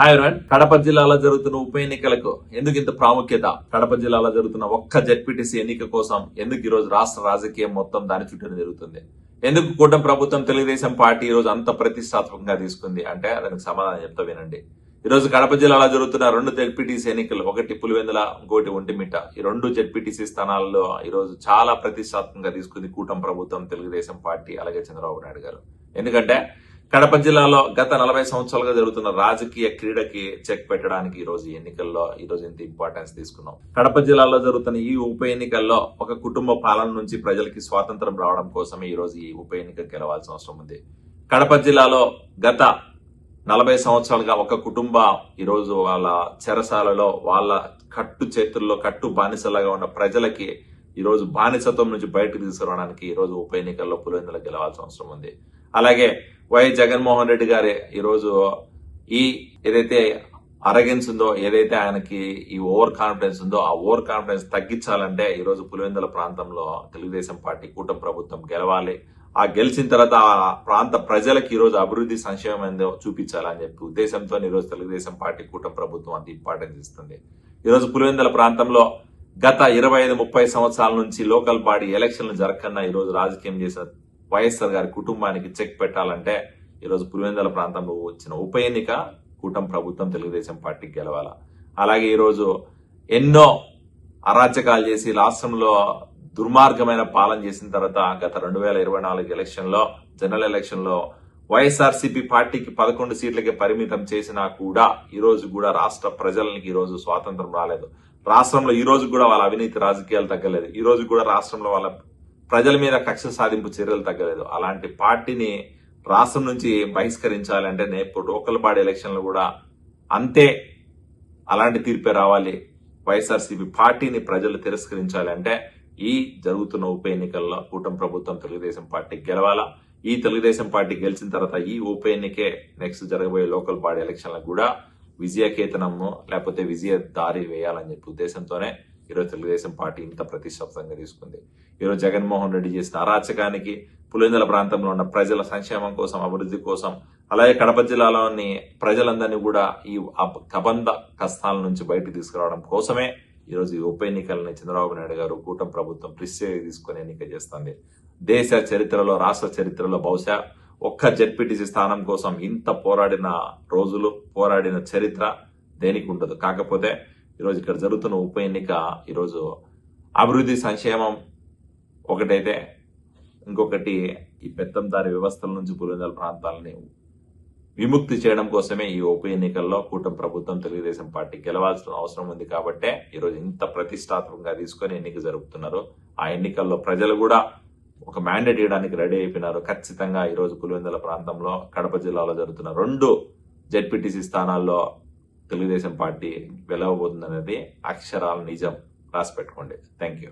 Hi ఎవరన్ Kadapa జిల్లాలో జరుగుతున్న ఉప ఎన్నికలకు ఎందుకు ఇంత ప్రాముఖ్యత? కడప జిల్లాలో జరుగుతున్న ఒక్క జడ్పీటీసీ ఎన్నిక కోసం ఎందుకు ఈ రోజు రాష్ట్ర రాజకీయం మొత్తం దాని చుట్టూ జరుగుతుంది ఎందుకు కూటమి ప్రభుత్వం తెలుగుదేశం పార్టీ ఈ రోజు అంత ప్రతిష్టాత్మకంగా తీసుకుంది? అంటే దానికి సమాధానం చెప్తా వినండి. ఈ రోజు కడప జిల్లాలో జరుగుతున్న రెండు జడ్పీటీసీ ఎన్నికలు ఒకటి పులివెందుల ఇంకోటి ఒంటిమిట్ట. ఈ రెండు జడ్పీటీసీ స్థానాల్లో ఈరోజు చాలా ప్రతిష్టాత్మకంగా తీసుకుంది కూటమి ప్రభుత్వం తెలుగుదేశం పార్టీ. అలాగే చంద్రబాబు నాయుడు గారు. ఎందుకంటే కడప జిల్లాలో గత నలభై సంవత్సరాలుగా జరుగుతున్న రాజకీయ క్రీడకి చెక్ పెట్టడానికి ఈ రోజు ఎన్నికల్లో ఈ రోజు ఇంత ఇంపార్టెన్స్ తీసుకున్నాం. కడప జిల్లాలో జరుగుతున్న ఈ ఉప ఎన్నికల్లో ఒక కుటుంబ పాలన నుంచి ప్రజలకి స్వాతంత్రం రావడం కోసమే ఈ రోజు ఈ ఉప ఎన్నిక గెలవాల్సిన అవసరం ఉంది. కడప జిల్లాలో గత నలభై సంవత్సరాలుగా ఒక కుటుంబ ఈ రోజు వాళ్ళ చెరసాలలో వాళ్ళ కట్టు చేతుల్లో కట్టు బానిసలాగా ఉన్న ప్రజలకి ఈ రోజు బానిసత్వం నుంచి బయటకు తీసుకురావడానికి ఈ రోజు ఉప ఎన్నికల్లో పులివెందుల గెలవాల్సిన అవసరం ఉంది. అలాగే వై జగన్మోహన్ రెడ్డి గారి ఈరోజు ఈ ఏదైతే అరగెన్స్ ఉందో ఏదైతే ఆయనకి ఈ ఓవర్ కాన్ఫిడెన్స్ ఉందో ఆ ఓవర్ కాన్ఫిడెన్స్ తగ్గించాలంటే ఈరోజు పులివెందుల ప్రాంతంలో తెలుగుదేశం పార్టీ కూటమి ప్రభుత్వం గెలవాలి. ఆ గెలిచిన తర్వాత ఆ ప్రాంత ప్రజలకు ఈ రోజు అభివృద్ధి సంక్షేమం ఏందో చూపించాలని చెప్పి ఉద్దేశంతో ఈరోజు తెలుగుదేశం పార్టీ కూటమి ప్రభుత్వం అంత ఇంపార్టెన్స్ ఇస్తుంది. ఈరోజు పులివెందుల ప్రాంతంలో గత ఇరవై ఐదు ముప్పై సంవత్సరాల నుంచి లోకల్ బాడీ ఎలక్షన్లు జరగకుండా ఈరోజు రాజకీయం చేసిన వైఎస్ఆర్ గారి కుటుంబానికి చెక్ పెట్టాలంటే ఈరోజు పులివెందుల ప్రాంతంలో వచ్చిన ఉప ఎన్నిక కూటమి ప్రభుత్వం తెలుగుదేశం పార్టీకి గెలవాల. అలాగే ఈరోజు ఎన్నో అరాచకాలు చేసి రాష్ట్రంలో దుర్మార్గమైన పాలన చేసిన తర్వాత గత రెండు వేల ఇరవై నాలుగు ఎలక్షన్లో జనరల్ ఎలక్షన్లో వైఎస్ఆర్సీపీ పార్టీకి పదకొండు సీట్లకి పరిమితం చేసినా కూడా ఈరోజు కూడా రాష్ట్ర ప్రజలకి ఈరోజు స్వాతంత్రం రాలేదు. రాష్ట్రంలో ఈ రోజు కూడా వాళ్ళ అవినీతి రాజకీయాలు తగ్గలేదు. ఈ రోజు కూడా రాష్ట్రంలో వాళ్ళ ప్రజల మీద కక్ష సాధింపు చర్యలు తగ్గలేదు. అలాంటి పార్టీని రాష్ట్రం నుంచి బహిష్కరించాలంటే నేపు లోకల్ బాడీ ఎలక్షన్లు కూడా అంతే అలాంటి తీర్పే రావాలి. వైఎస్ఆర్సీపీ పార్టీని ప్రజలు తిరస్కరించాలి అంటే ఈ జరుగుతున్న ఉప ఎన్నికల్లో కూటమి ప్రభుత్వం తెలుగుదేశం పార్టీ గెలవాలా? ఈ తెలుగుదేశం పార్టీ గెలిచిన తర్వాత ఈ ఉప ఎన్నికే నెక్స్ట్ జరగబోయే లోకల్ బాడీ ఎలక్షన్లకు కూడా విజయకేతనము లేకపోతే విజయ దారి వేయాలని చెప్పి ఉద్దేశంతోనే ఈరోజు తెలుగుదేశం పార్టీ ఇంత ప్రతిష్టాత్మకంగా తీసుకుంది. ఈరోజు జగన్మోహన్ రెడ్డి చేసిన అరాచకానికి పులివెందుల ప్రాంతంలో ఉన్న ప్రజల సంక్షేమం కోసం అభివృద్ధి కోసం అలాగే కడప జిల్లాలోని ప్రజలందరినీ కూడా ఈ అబ్- కబంధ కష్టాల నుంచి బయటకు తీసుకురావడం కోసమే ఈరోజు ఈ ఉప ఎన్నికలని చంద్రబాబు నాయుడు గారు కూటమి ప్రభుత్వం ప్రిస్సే తీసుకుని ఎన్నిక చేస్తుంది. దేశ చరిత్రలో రాష్ట్ర చరిత్రలో బహుశా ఒక్క జడ్పీటీసీ స్థానం కోసం ఇంత పోరాడిన రోజులు పోరాడిన చరిత్ర దేనికి ఉండదు. కాకపోతే ఈరోజు ఇక్కడ జరుగుతున్న ఉప ఎన్నిక ఈరోజు అభివృద్ధి సంక్షేమం ఒకటైతే ఇంకొకటి ఈ పెత్తందారి వ్యవస్థల నుంచి పులివెందుల ప్రాంతాలని విముక్తి చేయడం కోసమే ఈ ఉప ఎన్నికల్లో కూటమి ప్రభుత్వం తెలుగుదేశం పార్టీ గెలవాల్సిన అవసరం ఉంది కాబట్టే ఈరోజు ఇంత ప్రతిష్టాత్మకంగా తీసుకొని ఎన్నిక జరుపుతున్నారు. ఆ ఎన్నికల్లో ప్రజలు కూడా ఒక మ్యాండేట్ ఇవ్వడానికి రెడీ అయిపోయినారు. ఖచ్చితంగా ఈరోజు పులివెందుల ప్రాంతంలో కడప జిల్లాలో జరుగుతున్న రెండు జెడ్పీటీసీ స్థానాల్లో తెలుగుదేశం పార్టీ గెలవబోతుందనేది అక్షరాల నిజం రాసి పెట్టుకోండి. Thank you